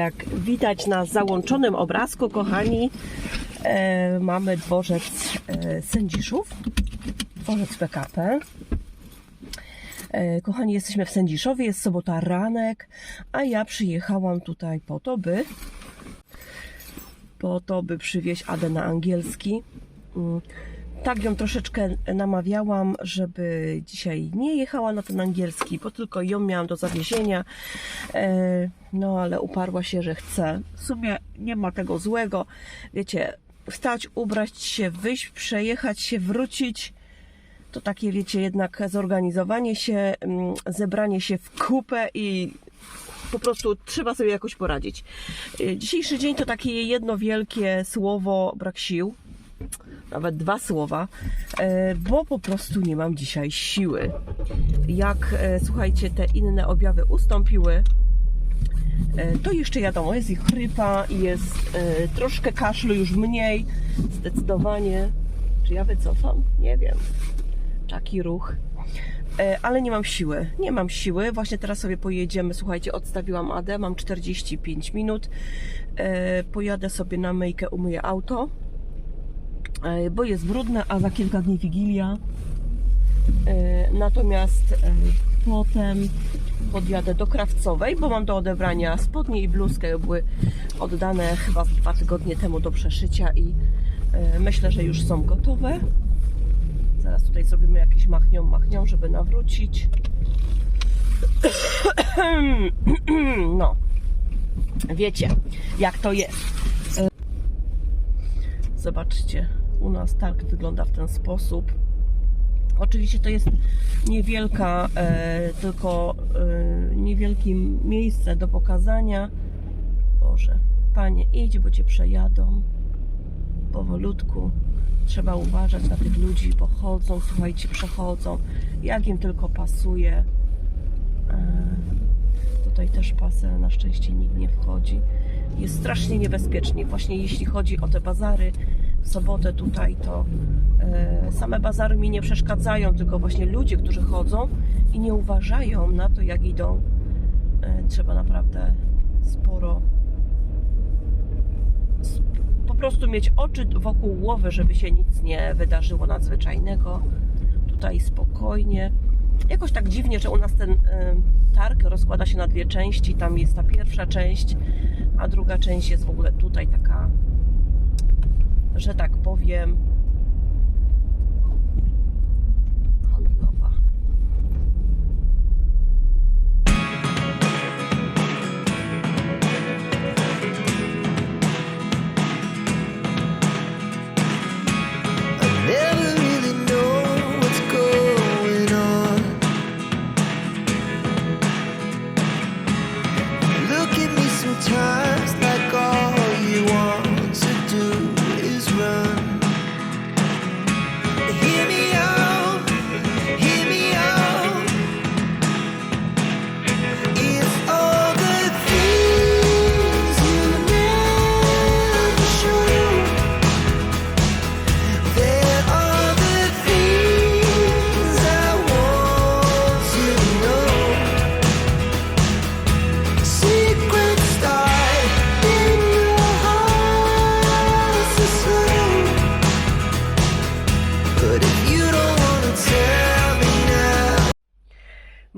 Jak widać na załączonym obrazku, kochani, e, mamy dworzec e, Sędziszów, dworzec PKP. E, kochani, jesteśmy w Sędziszowie, jest sobota ranek, a ja przyjechałam tutaj po to, by po to, by przywieźć Adę na angielski. Mm, Tak ją troszeczkę namawiałam, żeby dzisiaj nie jechała na ten angielski, bo tylko ją miałam do zawiezienia. E, No ale uparła się, że chce. W sumie nie ma tego złego. Wiecie, wstać, ubrać się, wyjść, przejechać się, wrócić. To takie, wiecie, jednak zorganizowanie się, mm, zebranie się w kupę i po prostu trzeba sobie jakoś poradzić. Y, Dzisiejszy dzień to takie jedno wielkie słowo brak sił, nawet dwa słowa, e, bo po prostu nie mam dzisiaj siły. Jak e, słuchajcie, te inne objawy ustąpiły, e, to jeszcze wiadomo, jest ich chrypa, jest troszkę kaszlu, już mniej, zdecydowanie. Czy ja wycofam? Nie wiem. Taki ruch. Ale nie mam siły. Nie mam siły. Właśnie teraz sobie pojedziemy. Słuchajcie, odstawiłam Adę, mam 45 minut. Pojadę sobie na myjkę, umyję auto, bo jest brudne, a za kilka dni Wigilia. E, Natomiast e, potem podjadę do Krawcowej, bo mam do odebrania spodnie i bluzkę. Były oddane chyba dwa tygodnie temu do przeszycia i e, myślę, że już są gotowe. Zaraz tutaj zrobimy jakieś machnią, machnią, żeby nawrócić. No, wiecie, jak to jest. E, Zobaczcie, u nas targ wygląda w ten sposób. Oczywiście to jest niewielka, e, tylko e, niewielkie miejsce do pokazania. Boże, panie, idź, bo cię przejadą powolutku. Trzeba uważać na tych ludzi, bo chodzą, słuchajcie, przechodzą, jak im tylko pasuje. E, Tutaj też pasy, na szczęście nikt nie wchodzi. Jest strasznie niebezpiecznie. Właśnie jeśli chodzi o te bazary sobotę tutaj, to e, same bazary mi nie przeszkadzają, tylko właśnie ludzie, którzy chodzą i nie uważają na to, jak idą. E, Trzeba naprawdę sporo po prostu mieć oczy wokół głowy, żeby się nic nie wydarzyło nadzwyczajnego. Tutaj spokojnie. Jakoś tak dziwnie, że u nas ten y, targ rozkłada się na dwie części. Tam jest ta pierwsza część, a druga część jest w ogóle tutaj taka, że tak powiem,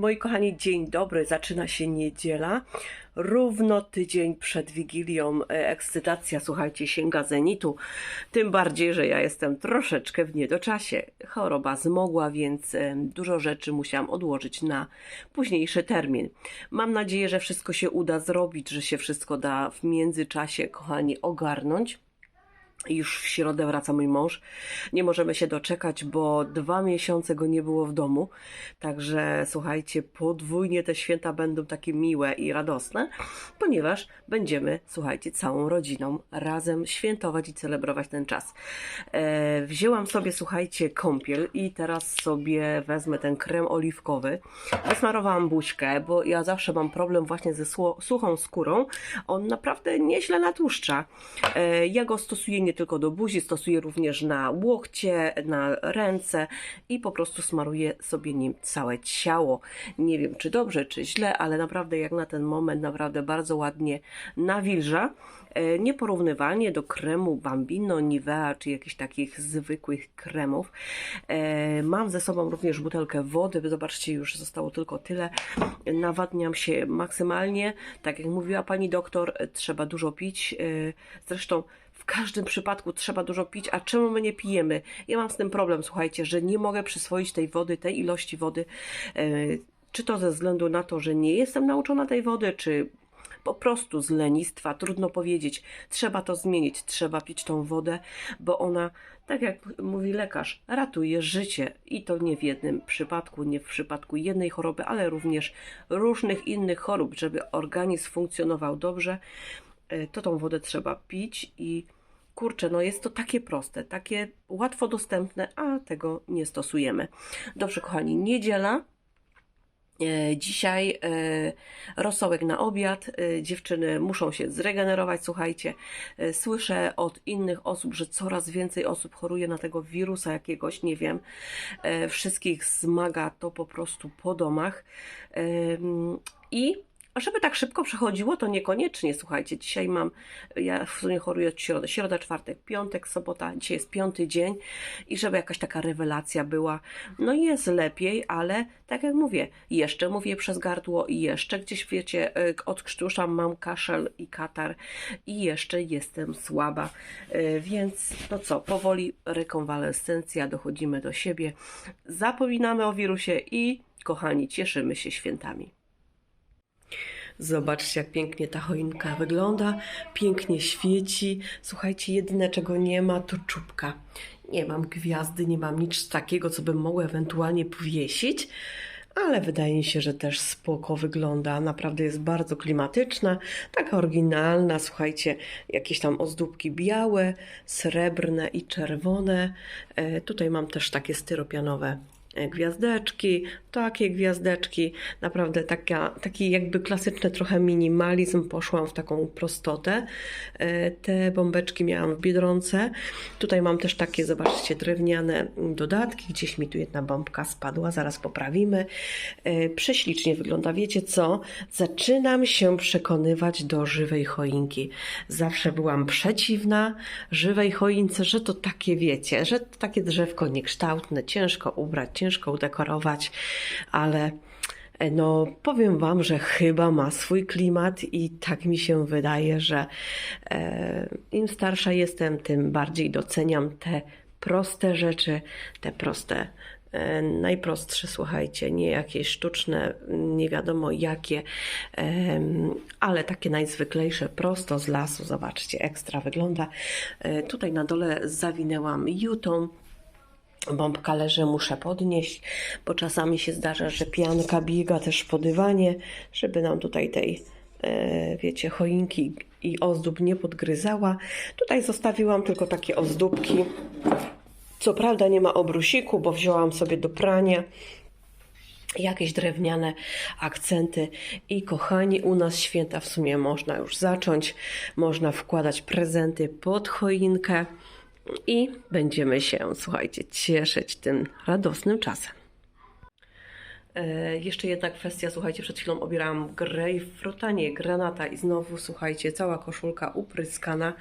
Moi kochani, dzień dobry. Zaczyna się niedziela. Równo tydzień przed Wigilią. E, Ekscytacja, słuchajcie, sięga zenitu. Tym bardziej, że ja jestem troszeczkę w niedoczasie. Choroba zmogła, więc e, dużo rzeczy musiałam odłożyć na późniejszy termin. Mam nadzieję, że wszystko się uda zrobić, że się wszystko da w międzyczasie, kochani, ogarnąć. Już w środę wraca mój mąż. Nie możemy się doczekać, bo dwa miesiące go nie było w domu. Także słuchajcie, podwójnie te święta będą takie miłe i radosne, ponieważ będziemy, słuchajcie, całą rodziną razem świętować i celebrować ten czas. E, wzięłam sobie, słuchajcie, kąpiel i teraz sobie wezmę ten krem oliwkowy. Wysmarowałam buźkę, bo ja zawsze mam problem właśnie ze suchą skórą. On naprawdę nieźle natłuszcza. E, ja go stosuję nie nie tylko do buzi, stosuję również na łokcie, na ręce i po prostu smaruję sobie nim całe ciało. Nie wiem, czy dobrze, czy źle, ale naprawdę jak na ten moment naprawdę bardzo ładnie nawilża. E, Nieporównywalnie do kremu Bambino, Nivea czy jakichś takich zwykłych kremów. E, Mam ze sobą również butelkę wody. Zobaczcie, już zostało tylko tyle. Nawadniam się maksymalnie. Tak jak mówiła pani doktor, trzeba dużo pić. E, Zresztą w każdym przypadku trzeba dużo pić, a czemu my nie pijemy? Ja mam z tym problem, słuchajcie, że nie mogę przyswoić tej wody, tej ilości wody. Czy to ze względu na to, że nie jestem nauczona tej wody, czy po prostu z lenistwa, trudno powiedzieć. Trzeba to zmienić, trzeba pić tą wodę, bo ona, tak jak mówi lekarz, ratuje życie. I to nie w jednym przypadku, nie w przypadku jednej choroby, ale również różnych innych chorób, żeby organizm funkcjonował dobrze, e, to tą wodę trzeba pić i kurczę, no jest to takie proste, takie łatwo dostępne, a tego nie stosujemy. Dobrze, kochani, niedziela. E, Dzisiaj e, rosołek na obiad. E, Dziewczyny muszą się zregenerować. Słuchajcie, słyszę od innych osób, że coraz więcej osób choruje na tego wirusa jakiegoś, nie wiem. Wszystkich zmaga to po prostu po domach. I a żeby tak szybko przechodziło, to niekoniecznie. Słuchajcie, dzisiaj mam, ja w sumie choruję od środy, środa, czwartek, piątek, sobota, dzisiaj jest piąty dzień. I żeby jakaś taka rewelacja była, no jest lepiej, ale tak jak mówię, jeszcze mówię przez gardło i jeszcze gdzieś, wiecie, y, odkrztuszam, mam kaszel i katar. I jeszcze jestem słaba, Y, więc no co, powoli rekonwalescencja, dochodzimy do siebie, zapominamy o wirusie i kochani, cieszymy się świętami. Zobaczcie, jak pięknie ta choinka wygląda, pięknie świeci. Słuchajcie, jedyne czego nie ma to czubka. Nie mam gwiazdy, nie mam nic takiego, co bym mogła ewentualnie powiesić, ale wydaje mi się, że też spoko wygląda. Naprawdę jest bardzo klimatyczna, taka oryginalna. Słuchajcie, jakieś tam ozdóbki białe, srebrne i czerwone. E, tutaj mam też takie styropianowe gwiazdeczki, takie gwiazdeczki, naprawdę taka, taki jakby klasyczny trochę minimalizm, poszłam w taką prostotę. E, Te bombeczki miałam w Biedronce. Tutaj mam też takie, zobaczcie, drewniane dodatki, gdzieś mi tu jedna bombka spadła, zaraz poprawimy. E, Prześlicznie wygląda, wiecie co? Zaczynam się przekonywać do żywej choinki. Zawsze byłam przeciwna żywej choince, że to takie, wiecie, że to takie drzewko niekształtne, ciężko ubrać, ciężko udekorować, ale e, no, powiem Wam, że chyba ma swój klimat i tak mi się wydaje, że e, im starsza jestem, tym bardziej doceniam te proste rzeczy, te proste, e, najprostsze, słuchajcie, nie jakieś sztuczne, nie wiadomo jakie, em, ale takie najzwyklejsze, prosto z lasu, zobaczcie, ekstra wygląda. E, Tutaj na dole zawinęłam jutą, Bombka leży, muszę podnieść, bo czasami się zdarza, że pianka biega też po dywanie, żeby nam tutaj tej, e, wiecie, choinki i ozdób nie podgryzała. Tutaj zostawiłam tylko takie ozdóbki. Co prawda nie ma obrusiku, bo wzięłam sobie do prania jakieś drewniane akcenty. I kochani, u nas święta w sumie można już zacząć. Można wkładać prezenty pod choinkę i będziemy się, słuchajcie, cieszyć tym radosnym czasem. E, jeszcze jedna kwestia, słuchajcie, przed chwilą obierałam grejpfruta, nie, granata i znowu, słuchajcie, cała koszulka upryskana,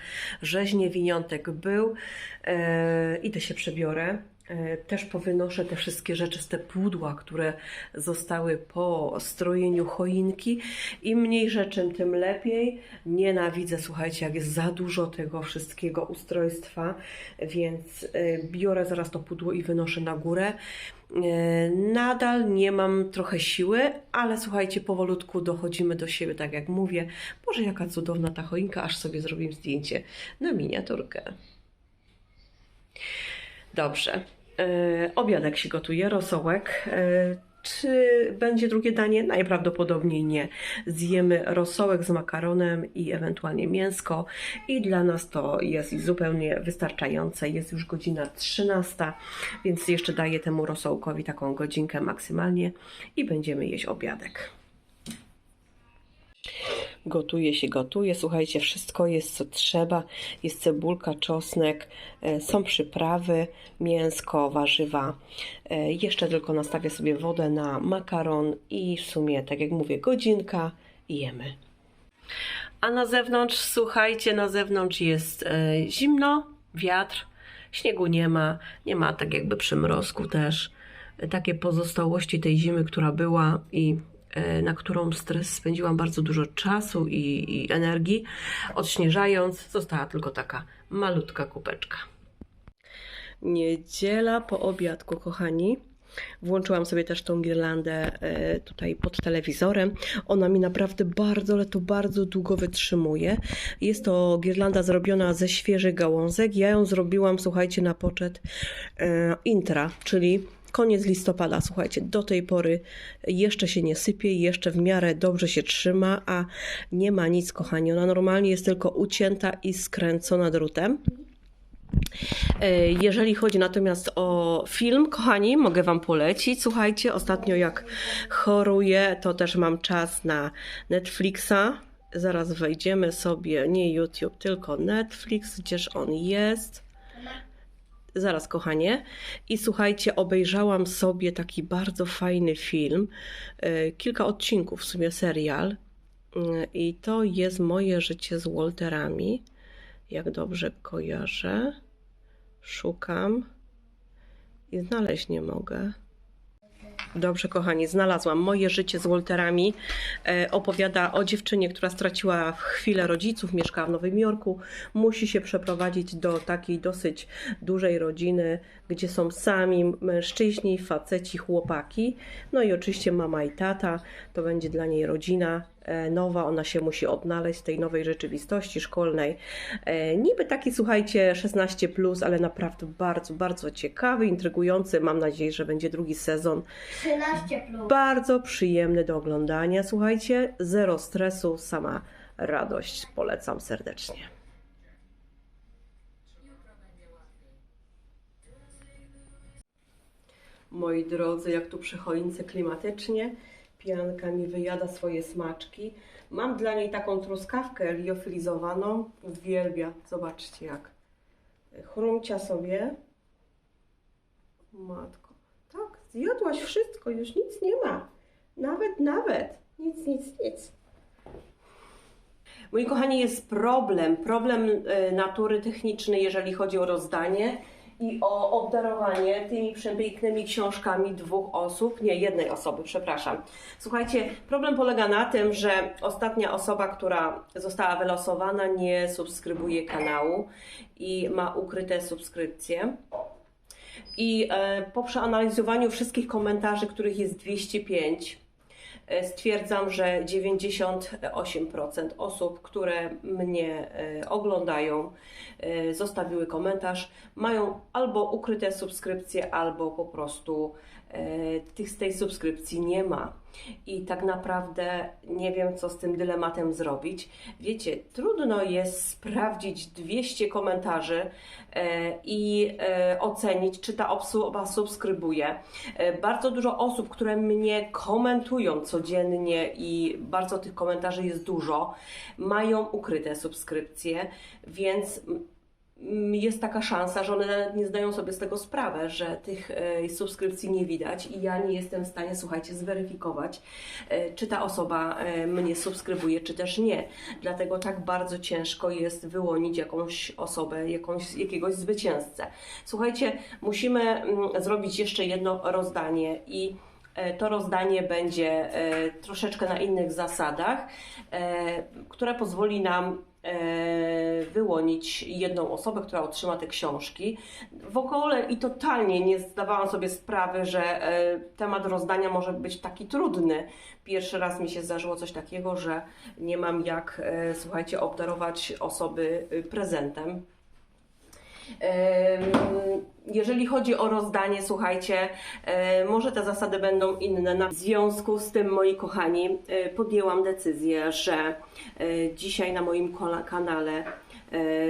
rzeźnie winiątek był, e, idę się przebiorę. E, Też powynoszę te wszystkie rzeczy z te pudła, które zostały po strojeniu choinki. Im mniej rzeczy, tym lepiej. Nienawidzę, słuchajcie, jak jest za dużo tego wszystkiego ustrojstwa, więc e, biorę zaraz to pudło i wynoszę na górę. E, Nadal nie mam trochę siły, ale słuchajcie, powolutku dochodzimy do siebie, tak jak mówię. Boże, jaka cudowna ta choinka, aż sobie zrobimy zdjęcie na miniaturkę. Dobrze. E, obiadek się gotuje, rosołek. E, czy będzie drugie danie? Najprawdopodobniej nie. Zjemy rosołek z makaronem i ewentualnie mięsko i dla nas to jest zupełnie wystarczające. Jest już godzina 13, więc jeszcze daję temu rosołkowi taką godzinkę maksymalnie i będziemy jeść obiadek. Gotuje się, gotuje. Słuchajcie, wszystko jest co trzeba. Jest cebulka, czosnek, e, są przyprawy, mięsko, warzywa. E, Jeszcze tylko nastawię sobie wodę na makaron i w sumie, tak jak mówię, godzinka i jemy. A na zewnątrz, słuchajcie, na zewnątrz jest e, zimno, wiatr, śniegu nie ma, nie ma tak jakby przymrozku też. Takie pozostałości tej zimy, która była i na którą stres spędziłam bardzo dużo czasu i, i energii. Odśnieżając, została tylko taka malutka kupeczka. Niedziela po obiadku, kochani. Włączyłam sobie też tą girlandę e, tutaj pod telewizorem. Ona mi naprawdę bardzo, ale to bardzo długo wytrzymuje. Jest to girlanda zrobiona ze świeżych gałązek. Ja ją zrobiłam, słuchajcie, na poczet e, intra, czyli koniec listopada. Słuchajcie, do tej pory jeszcze się nie sypie, jeszcze w miarę dobrze się trzyma, a nie ma nic, kochani. Ona normalnie jest tylko ucięta i skręcona drutem. E, Jeżeli chodzi natomiast o film, kochani, mogę Wam polecić. Słuchajcie, ostatnio jak choruję, to też mam czas na Netflixa. Zaraz wejdziemy sobie, nie YouTube, tylko Netflix, gdzież on jest. Zaraz, kochanie. I słuchajcie, obejrzałam sobie taki bardzo fajny film, e, kilka odcinków, w sumie serial. E, I to jest moje życie z Walterami, jak dobrze kojarzę. Szukam i znaleźć nie mogę. Dobrze, kochani, znalazłam. Moje życie z Walterami e, opowiada o dziewczynie, która straciła chwilę rodziców, mieszka w Nowym Jorku, musi się przeprowadzić do takiej dosyć dużej rodziny, gdzie są sami mężczyźni, faceci, chłopaki. No i oczywiście mama i tata. To będzie dla niej rodzina nowa, ona się musi odnaleźć w tej nowej rzeczywistości szkolnej. E, niby taki, słuchajcie, 16, plus, ale naprawdę bardzo, bardzo ciekawy, intrygujący. Mam nadzieję, że będzie drugi sezon. 13 plus. Bardzo przyjemny do oglądania. Słuchajcie, zero stresu, sama radość. Polecam serdecznie. Moi drodzy, jak tu przy choince klimatycznie, pianka mi wyjada swoje smaczki. Mam dla niej taką truskawkę liofilizowaną. Uwielbia. Zobaczcie jak. Chrumcia sobie. Matko. Tak, zjadłaś wszystko, już nic nie ma. Nawet, nawet. Nic, nic, nic. Moi kochani, jest problem. Problem e, natury technicznej, jeżeli chodzi o rozdanie i o obdarowanie tymi przepięknymi książkami dwóch osób, nie jednej osoby, przepraszam. Słuchajcie, problem polega na tym, że ostatnia osoba, która została wylosowana, nie subskrybuje kanału i ma ukryte subskrypcje. I e, po przeanalizowaniu wszystkich komentarzy, których jest 205, e, stwierdzam, że 98% osób, które mnie e, oglądają, e, zostawiły komentarz, mają albo ukryte subskrypcje, albo po prostu e, tych z tej subskrypcji nie ma. I tak naprawdę nie wiem, co z tym dylematem zrobić. Wiecie, trudno jest sprawdzić 200 komentarzy e, i e, ocenić, czy ta osoba subskrybuje. E, Bardzo dużo osób, które mnie komentują codziennie i bardzo tych komentarzy jest dużo, mają ukryte subskrypcje, więc jest taka szansa, że one nie zdają sobie z tego sprawę, że tych e, subskrypcji nie widać i ja nie jestem w stanie, słuchajcie, zweryfikować, e, czy ta osoba e, mnie subskrybuje, czy też nie. Dlatego tak bardzo ciężko jest wyłonić jakąś osobę, jakąś, jakiegoś zwycięzcę. Słuchajcie, musimy mm, zrobić jeszcze jedno rozdanie i To rozdanie będzie troszeczkę na innych zasadach, które pozwoli nam wyłonić jedną osobę, która otrzyma te książki. W ogóle i totalnie nie zdawałam sobie sprawy, że e, temat rozdania może być taki trudny. Pierwszy raz mi się zdarzyło coś takiego, że nie mam jak, e, słuchajcie, obdarować osoby e, prezentem. Jeżeli chodzi o rozdanie, słuchajcie, e, może te zasady będą inne. W związku z tym, moi kochani, e, podjęłam decyzję, że e, dzisiaj na moim kanale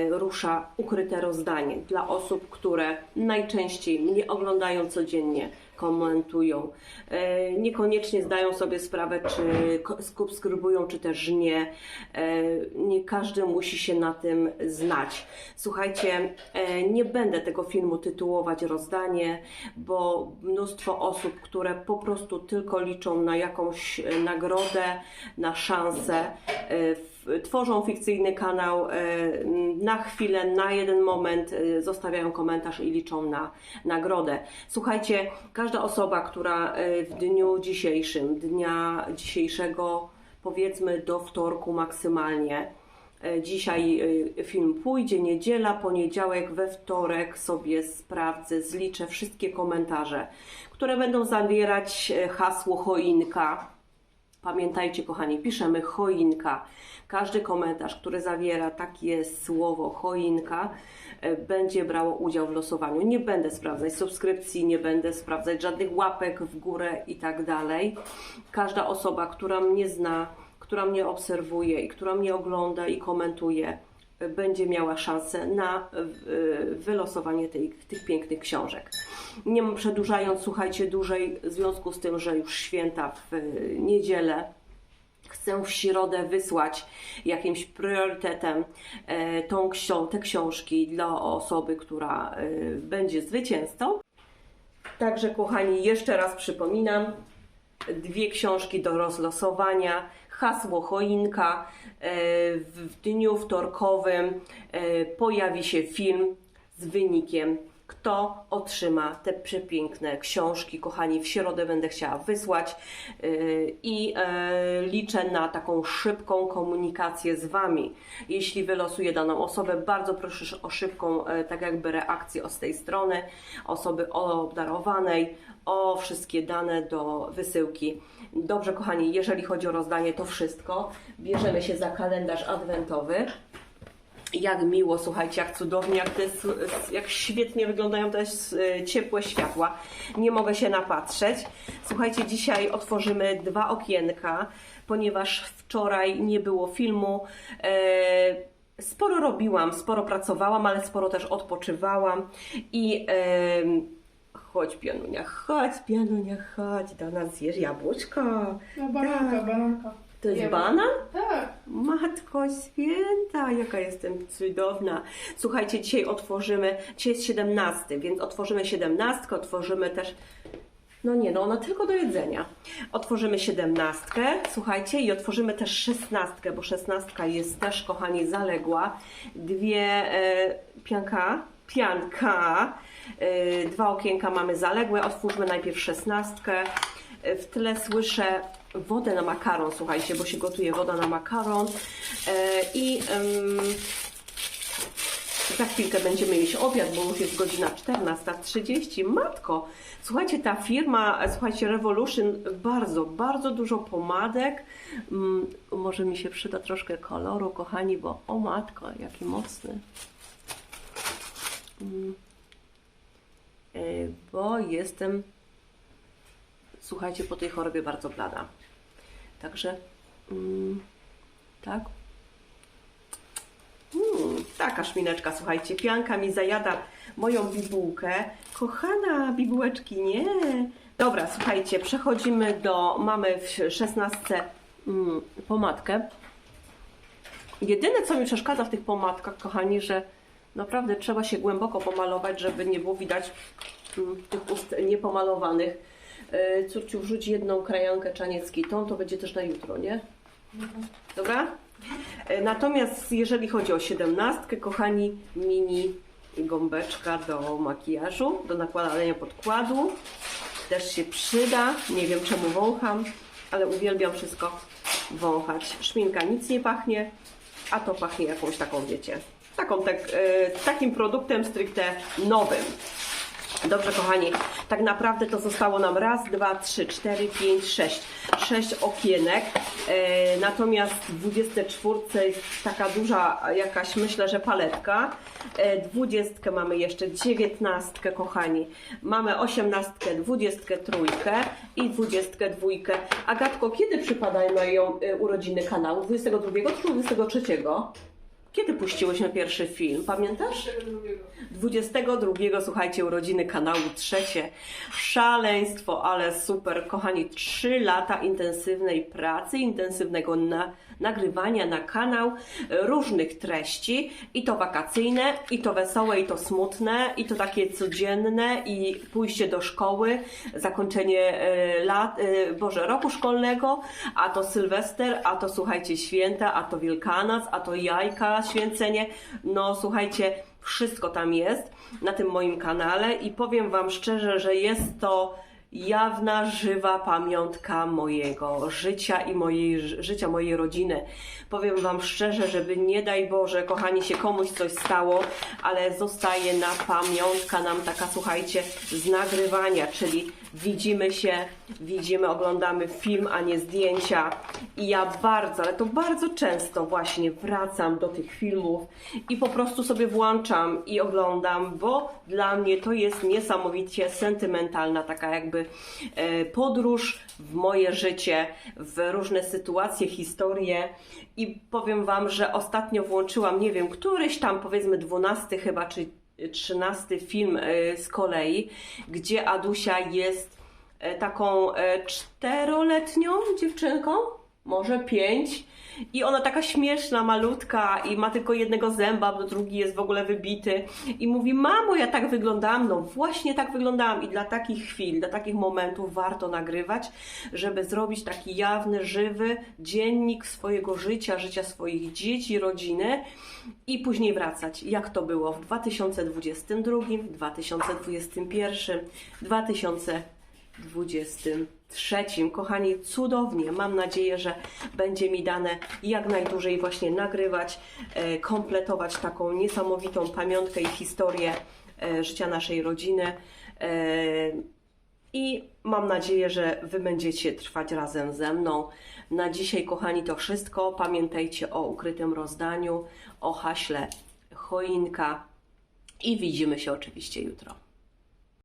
rusza ukryte rozdanie dla osób, które najczęściej mnie oglądają codziennie, komentują. E, Niekoniecznie zdają sobie sprawę, czy subskrybują, czy też nie. E, Nie każdy musi się na tym znać. Słuchajcie, e, nie będę tego filmu tytułować rozdanie, bo mnóstwo osób, które po prostu tylko liczą na jakąś nagrodę, na szansę, tworzą fikcyjny kanał na chwilę, na jeden moment, zostawiają komentarz i liczą na nagrodę. Słuchajcie, każda osoba, która e, w dniu dzisiejszym, dnia dzisiejszego, powiedzmy do wtorku maksymalnie, E, Dzisiaj e, film pójdzie, niedziela, poniedziałek, we wtorek sobie sprawdzę, zliczę wszystkie komentarze, które będą zawierać hasło choinka. Pamiętajcie, kochani, piszemy choinka. Każdy komentarz, który zawiera takie słowo choinka, e, będzie brało udział w losowaniu. Nie będę sprawdzać subskrypcji, nie będę sprawdzać żadnych łapek w górę i tak dalej. Każda osoba, która mnie zna, która mnie obserwuje i która mnie ogląda i komentuje, będzie miała szansę na e, wylosowanie tej, tych pięknych książek. Nie przedłużając, słuchajcie, dłużej, w związku z tym, że już święta w e, niedzielę, chcę w środę wysłać jakimś priorytetem e, tą te książki dla osoby, która będzie zwycięzcą. Także, kochani, jeszcze raz przypominam, dwie książki do rozlosowania. Hasło choinka. E, W dniu wtorkowym e, pojawi się film z wynikiem, kto otrzyma te przepiękne książki. Kochani, w środę będę chciała wysłać e, i e, liczę na taką szybką komunikację z Wami. Jeśli wylosuję daną osobę, bardzo proszę o szybką, e, tak jakby reakcję od tej strony, osoby obdarowanej, o wszystkie dane do wysyłki. Dobrze, kochani, jeżeli chodzi o rozdanie, to wszystko. Bierzemy się za kalendarz adwentowy. Jak miło, słuchajcie, jak cudownie, jak, jest, jak świetnie wyglądają te ciepłe światła. Nie mogę się napatrzeć. Słuchajcie, dzisiaj otworzymy dwa okienka, ponieważ wczoraj nie było filmu. E, Sporo robiłam, sporo pracowałam, ale sporo też odpoczywałam i chodź Pianunia, chodź Pianunia, chodź do nas zjesz jabłuszko. No bananka, bananka. To jest Jemy. banan? Tak. Matko święta, jaka jestem cudowna. Słuchajcie, dzisiaj otworzymy, dzisiaj jest 17, więc otworzymy 17, otworzymy też, no nie, no ona tylko do jedzenia. Otworzymy 17, słuchajcie, i otworzymy też 16, bo 16 jest też, kochani, zaległa. Dwie e, pianka, pianka, e, dwa okienka mamy zaległe. Otwórzmy najpierw 16. E, W tle słyszę wodę na makaron, słuchajcie, bo się gotuje woda na makaron. E, I za chwilkę będziemy mieć obiad, bo już jest godzina 14.30. Matko, słuchajcie, ta firma, słuchajcie, Revolution, bardzo, bardzo dużo pomadek. Mm, może mi się przyda troszkę koloru, kochani, bo o matko, jaki mocny. Mm. E, Bo jestem, słuchajcie, po tej chorobie bardzo blada. Także, mm, tak, Mm, taka szmineczka, słuchajcie, pianka mi zajada moją bibułkę. Kochana bibułeczki, nie. Dobra, słuchajcie, przechodzimy do, mamy w 16 mm, pomadkę. Jedyne, co mi przeszkadza w tych pomadkach, kochani, że naprawdę trzeba się głęboko pomalować, żeby nie było widać mm, tych ust niepomalowanych. Yy, Córciu, wrzuć jedną krajankę czaniecki, tą to będzie też na jutro, nie? Dobra? E, Natomiast jeżeli chodzi o siedemnastkę, kochani, mini gąbeczka do makijażu, do nakładania podkładu. Też się przyda. Nie wiem czemu wącham, ale uwielbiam wszystko wąchać. Szminka nic nie pachnie, a to pachnie jakąś taką, wiecie, taką, tak, takim produktem stricte nowym. Dobrze, kochani, tak naprawdę to zostało nam raz, dwa, trzy, cztery, pięć, sześć. Sześć okienek. E, natomiast w 24 jest taka duża jakaś, myślę, że paletka. E, 20 mamy jeszcze, 19, kochani. Mamy 18, 23 i 22. Agatko, kiedy przypadają e, urodziny kanału? 22 czy 23? Kiedy puściłyśmy pierwszy film? Pamiętasz? Tego drugiego. 22, słuchajcie, urodziny kanału trzecie. Szaleństwo, ale super. Kochani, 3 lata intensywnej pracy, intensywnego na, nagrywania na kanał e, różnych treści. I to wakacyjne, i to wesołe, i to smutne, i to takie codzienne, i pójście do szkoły, zakończenie e, lat, e, Boże, roku szkolnego, a to Sylwester, a to słuchajcie, święta, a to Wielkanoc, a to jajka, święcenie. No słuchajcie, wszystko tam jest na tym moim kanale i powiem Wam szczerze, że jest to jawna, żywa pamiątka mojego życia i mojej, życia mojej rodziny. Powiem Wam szczerze, żeby nie daj Boże, kochani, się komuś coś stało, ale zostaje na pamiątka nam taka, słuchajcie, z nagrywania, czyli widzimy się, widzimy, oglądamy film, a nie zdjęcia. I ja bardzo, ale to bardzo często właśnie wracam do tych filmów i po prostu sobie włączam i oglądam, bo dla mnie to jest niesamowicie sentymentalna taka jakby e, podróż w moje życie, w różne sytuacje, historie. I powiem Wam, że ostatnio włączyłam, nie wiem, któryś tam powiedzmy 12 chyba, czy 13 film e, z kolei, gdzie Adusia jest e, taką e, czteroletnią dziewczynką, może pięć. I ona taka śmieszna, malutka i ma tylko jednego zęba, bo drugi jest w ogóle wybity. I mówi, mamo, ja tak wyglądałam. No właśnie tak wyglądałam. I dla takich chwil, dla takich momentów warto nagrywać, żeby zrobić taki jawny, żywy dziennik swojego życia, życia swoich dzieci, rodziny i później wracać. Jak to było w 2022, 2021, 2023. Kochani, cudownie. Mam nadzieję, że będzie mi dane jak najdłużej właśnie nagrywać, e, kompletować taką niesamowitą pamiątkę i historię e, życia naszej rodziny. E, I mam nadzieję, że Wy będziecie trwać razem ze mną. Na dzisiaj, kochani, to wszystko. Pamiętajcie o ukrytym rozdaniu, o haśle choinka i widzimy się oczywiście jutro.